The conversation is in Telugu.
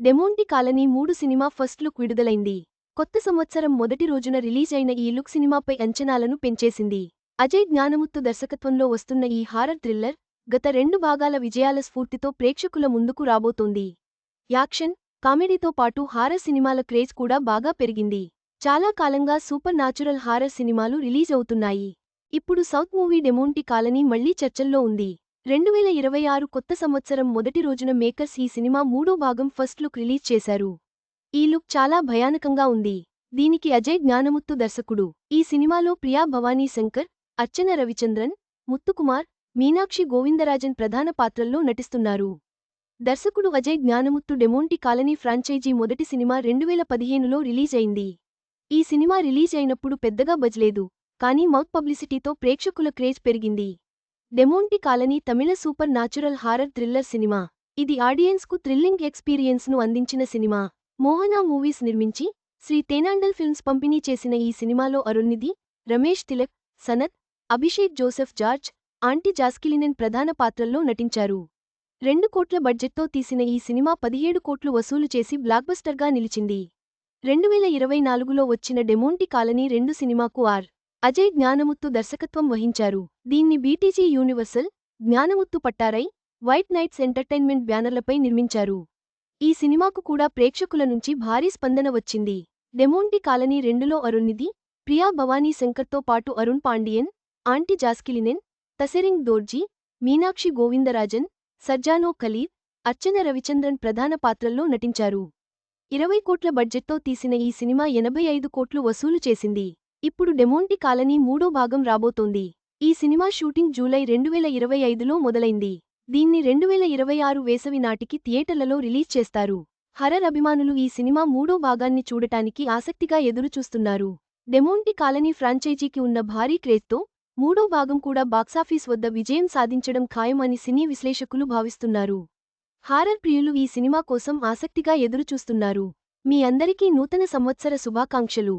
డెమోంటి కాలనీ మూడు సినిమా ఫస్ట్ లుక్ విడుదలైంది. కొత్త సంవత్సరం మొదటి రోజున రిలీజ్ అయిన ఈ లుక్ సినిమాపై అంచనాలను పెంచేసింది. అజయ్ జ్ఞానముత్తు దర్శకత్వంలో వస్తున్న ఈ హారర్ థ్రిల్లర్ గత రెండు భాగాల విజయాల స్ఫూర్తితో ప్రేక్షకుల ముందుకు రాబోతోంది. యాక్షన్ కామెడీతో పాటు హారర్ సినిమాల క్రేజ్ కూడా బాగా పెరిగింది. చాలా కాలంగా సూపర్ నాచురల్ హారర్ సినిమాలు రిలీజ్ అవుతున్నాయి. ఇప్పుడు సౌత్ మూవీ డెమోంటి కాలనీ మళ్ళీ చర్చల్లో ఉంది. రెండు వేల ఇరవై ఆరు కొత్త సంవత్సరం మొదటి రోజున మేకర్స్ ఈ సినిమా మూడో భాగం ఫస్ట్ లుక్ రిలీజ్ చేశారు. ఈ లుక్ చాలా భయానకంగా ఉంది. దీనికి అజయ్ జ్ఞానముత్తు దర్శకుడు. ఈ సినిమాలో ప్రియా భవానీ శంకర్ అర్చన రవిచంద్రన్ ముత్తుకుమార్ మీనాక్షి గోవిందరాజన్ ప్రధాన పాత్రల్లో నటిస్తున్నారు. దర్శకుడు అజయ్ జ్ఞానముత్తు డెమోంటి కాలనీ ఫ్రాంచైజీ మొదటి సినిమా రెండువేల పదిహేనులో రిలీజ్ అయింది. ఈ సినిమా రిలీజ్ అయినప్పుడు పెద్దగా బజ్లేదు కానీ మౌత్ పబ్లిసిటీతో ప్రేక్షకుల క్రేజ్ పెరిగింది. Demonte Colony Tamil supernatural horror thriller cinema. ఇది ఆడియన్స్కు థ్రిల్లింగ్ ఎక్స్పీరియన్స్ను అందించిన సినిమా. మోహనా మూవీస్ నిర్మించి శ్రీ తేనాండల్ ఫిల్మ్స్ పంపిణీ చేసిన ఈ సినిమాలో అరుణ్నిధి రమేష్ తిలక్ సనత్ అభిషేక్ జోసెఫ్ జార్జ్ ఆంటీ జాస్కిలినెన్ ప్రధాన పాత్రల్లో నటించారు. రెండు కోట్ల బడ్జెట్తో తీసిన ఈ సినిమా పదిహేడు కోట్లు వసూలు చేసి బ్లాక్బస్టర్గా నిలిచింది. రెండువేల ఇరవై నాలుగులో వచ్చిన డెమోంటి కాలనీ రెండు సినిమాకు ఆర్. అజయ్ జ్ఞానముత్తు దర్శకత్వం వహించారు. దీన్ని BTG Universal Gnanamuthu Pattarai White Nights Entertainment బ్యానర్లపై నిర్మించారు. ఈ సినిమాకు కూడా ప్రేక్షకుల నుంచి భారీ స్పందన వచ్చింది. డెమోంటి కాలనీ రెండులో అరుణ్నిధి ప్రియా భవానీ శంకర్తో పాటు అరుణ్ పాండియన్ ఆంటీ జాస్కిలినెన్ తసెరింగ్ దోర్జీ మీనాక్షి గోవిందరాజన్ సజ్జానో ఖలీద్ అర్చన రవిచంద్రన్ ప్రధాన పాత్రల్లో నటించారు. ఇరవై కోట్ల బడ్జెట్తో తీసిన ఈ సినిమా ఎనభై ఐదు కోట్లు వసూలు చేసింది. ఇప్పుడు డెమోంటి కాలనీ మూడో భాగం రాబోతోంది. ఈ సినిమా షూటింగ్ జూలై రెండువేల ఇరవై ఐదులో మొదలైంది. దీన్ని రెండువేల ఇరవై ఆరు వేసవి నాటికి థియేటర్లలో రిలీజ్ చేస్తారు. హరర్ అభిమానులు ఈ సినిమా మూడో భాగాన్ని చూడటానికి ఆసక్తిగా ఎదురుచూస్తున్నారు. డెమోంటి కాలనీ ఫ్రాంచైజీకి ఉన్న భారీ క్రేజ్తో మూడో భాగం కూడా బాక్సాఫీస్ వద్ద విజయం సాధించడం ఖాయం అని సినీ విశ్లేషకులు భావిస్తున్నారు. హారర్ ప్రియులు ఈ సినిమా కోసం ఆసక్తిగా ఎదురుచూస్తున్నారు. మీ అందరికీ నూతన సంవత్సర శుభాకాంక్షలు.